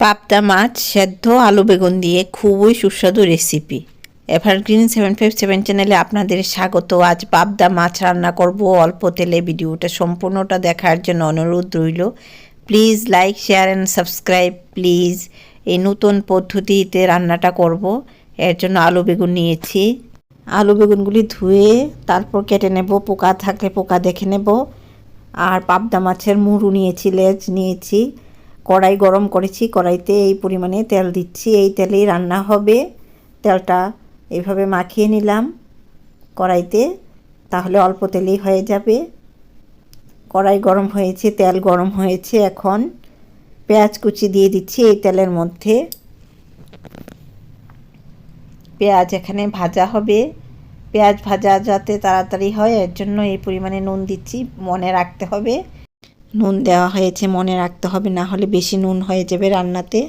পাবদা মাছ, সেদ্ধ আলু বেগুন দিয়ে খুবই সুস্বাদু recipe evergreen seven five seven চ্যানেলে আপনাদের স্বাগত। আজ পাবদা মাছ রান্না করব। অল্প তেলে ভিডিওটা সম্পূর্ণটা দেখার জন্য অনুরোধ রইল। Please like share and subscribe please এই নতুন পদ্ধতিতে রান্নাটা করব। এর জন্য আলু বেগুন নিয়েছি। আলু বেগুনগুলি ধুয়ে তারপর কেটে নেব। পোকা থাকলে পোকা দেখে নেব। আর পাবদা মাছের মুড়ু নিয়েছি, লেজ নিয়েছি। কড়াই গরম করেছি, কড়াইতে এই পরিমাণে তেল দিচ্ছি। এই তেলেই রান্না হবে। তেলটা এইভাবে মাখিয়ে নিলাম কড়াইতে, তাহলে অল্প তেলেই হয়ে যাবে। কড়াই গরম হয়েছে, তেল গরম হয়েছে এখন। পেঁয়াজ কুচি দিয়ে দিচ্ছি এই তেলের মধ্যে। পেঁয়াজ এখানে ভাজা হবে। পেঁয়াজ ভাজা যাতে তাড়াতাড়ি হয়, এর জন্য এই পরিমাণে নুন দিচ্ছি, মনে রাখতে হবে। নুন দেওয়া হয়েছে, মনে রাখতে হবে, না হলে বেশি নুন হয়ে যাবে রান্নাতে।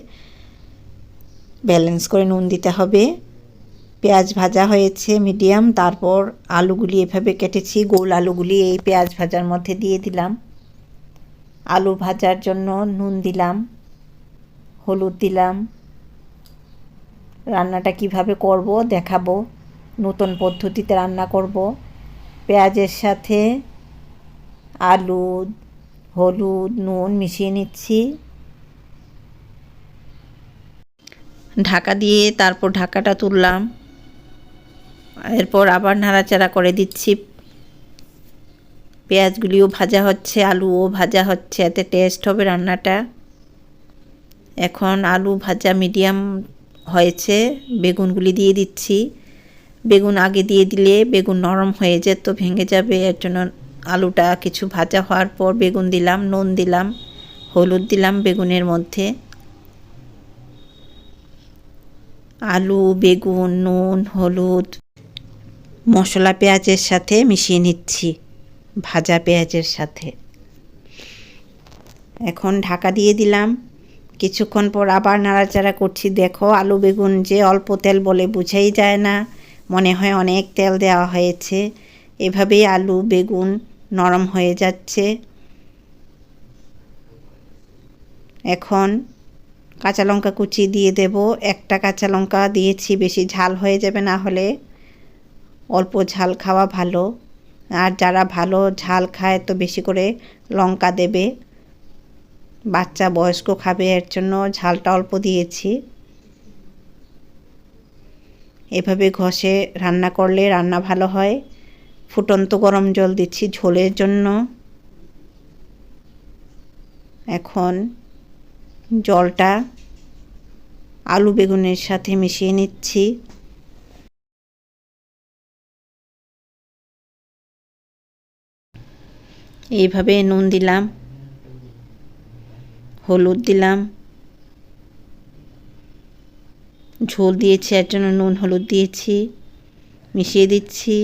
ব্যালেন্স করে নুন দিতে হবে। পেঁয়াজ ভাজা হয়েছে মিডিয়াম, তারপর আলুগুলি এভাবে কেটেছি, গোল আলুগুলি এই পেঁয়াজ ভাজার মধ্যে দিয়ে দিলাম। আলু ভাজার জন্য নুন দিলাম, হলুদ দিলাম। রান্নাটা কীভাবে করব দেখাবো, নতুন পদ্ধতিতে রান্না করব। পেঁয়াজের সাথে আলু হলুদ, নুন মিশিয়ে নিচ্ছি। ঢাকা দিয়ে তারপর ঢাকাটা তুললাম। এরপর আবার নাড়াচাড়া করে দিচ্ছি। পেঁয়াজগুলিও ভাজা হচ্ছে, আলুও ভাজা হচ্ছে, এতে টেস্ট হবে রান্নাটা। এখন আলু ভাজা মিডিয়াম হয়েছে, বেগুনগুলি দিয়ে দিচ্ছি। বেগুন আগে দিয়ে দিলে বেগুন নরম হয়ে যেত, ভেঙে যাবে, এর জন্য আলুটা কিছু ভাজা হওয়ার পর বেগুন দিলাম, নুন দিলাম, হলুদ দিলাম বেগুনের মধ্যে। আলু, বেগুন, নুন, হলুদ, মশলা পেঁয়াজের সাথে মিশিয়ে নিচ্ছি, ভাজা পেঁয়াজের সাথে। এখন ঢাকা দিয়ে দিলাম। কিছুক্ষণ পর আবার নাড়াচাড়া করছি। দেখো, আলু, বেগুন যে অল্প তেল বলে বুঝাই যায় না। মনে হয় অনেক তেল দেওয়া হয়েছে। এভাবেই আলু, বেগুন নরম হয়ে যাচ্ছে। এখন কাঁচা লঙ্কা কুচি দিয়ে দেব। একটা কাঁচা লঙ্কা দিয়েছি, বেশি ঝাল হয়ে যাবে না হলে। অল্প ঝাল খাওয়া ভালো। আর যারা ভালো ঝাল খায় তো বেশি করে লঙ্কা দেবে। বাচ্চা বয়স্ক খাবে, এর জন্য ঝালটা অল্প দিয়েছি। এভাবে ঘষে রান্না করলে রান্না ভালো হয়। ফুটন্ত গরম জল দিচ্ছি ঝোলের জন্য। এখন জলটা আলু বেগুনের সাথে মিশিয়ে নিচ্ছি। এইভাবে নুন দিলাম, হলুদ দিলাম। ঝোল দিয়েছি, এর জন্য নুন, হলুদ দিয়েছি, মিশিয়ে দিচ্ছি।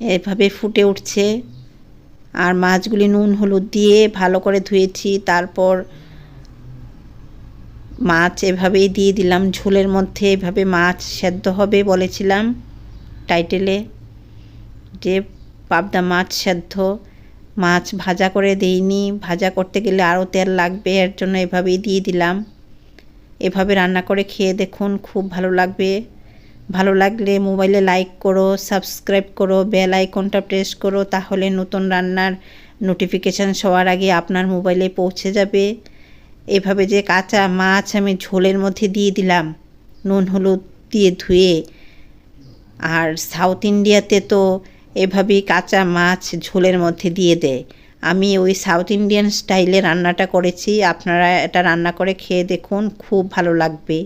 এভাবে ফুটে উঠছে। আর মাছগুলি নুন হলুদ দিয়ে ভালো করে ধুয়েছি। তারপর মাছ এভাবেই দিয়ে দিলাম। ঝোলের মধ্যে এভাবে মাছ সেদ্ধ হবে বলেছিলাম টাইটেলে যে পাবদা মাছ সেদ্ধ। মাছ ভাজা করে দেইনি। ভাজা করতে গেলে আরও তেল লাগবে, এর জন্য এভাবেই দিয়ে দিলাম। এভাবে রান্না করে খেয়ে দেখুন, খুব ভালো লাগবে। ভালো লাগলে মোবাইলে লাইক করো, সাবস্ক্রাইব করো, বেল আইকনটা প্রেস করো, তাহলে নতুন রান্নার নোটিফিকেশান সবার আগে আপনার মোবাইলে পৌঁছে যাবে। এভাবে যে কাঁচা মাছ আমি ঝোলের মধ্যে দিয়ে দিলাম, নুন, হলুদ দিয়ে ধুয়ে। আর সাউথ ইন্ডিয়াতে তো এভাবেই কাঁচা মাছ ঝোলের মধ্যে দিয়ে দেয়। আমি ওই সাউথ ইন্ডিয়ান স্টাইলে রান্নাটা করেছি, আপনারা এটা রান্না করে খেয়ে দেখুন, খুব ভালো লাগবে।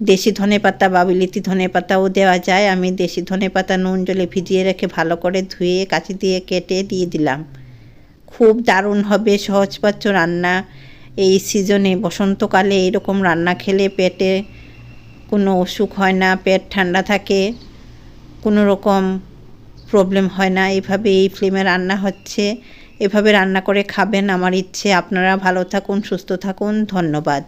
দেশি ধনে পাতা বা বিলিতি ধনে পাতাও দেওয়া যায়। আমি দেশি ধনে পাতা নুন জলে ভিজিয়ে রেখে ভালো করে ধুয়ে, কাঁচি দিয়ে কেটে দিয়ে দিলাম। খুব দারুণ হবে সহজপাচ্য রান্না। এই সিজনে বসন্তকালে এরকম রান্না খেলে পেটে কোনো অসুখ হয় না, পেট ঠান্ডা থাকে, কোনো রকম প্রবলেম হয় না। এইভাবে এই ফ্লেমে রান্না হচ্ছে। এভাবে রান্না করে খাবেন আমার ইচ্ছে। আপনারা ভালো থাকুন, সুস্থ থাকুন। ধন্যবাদ।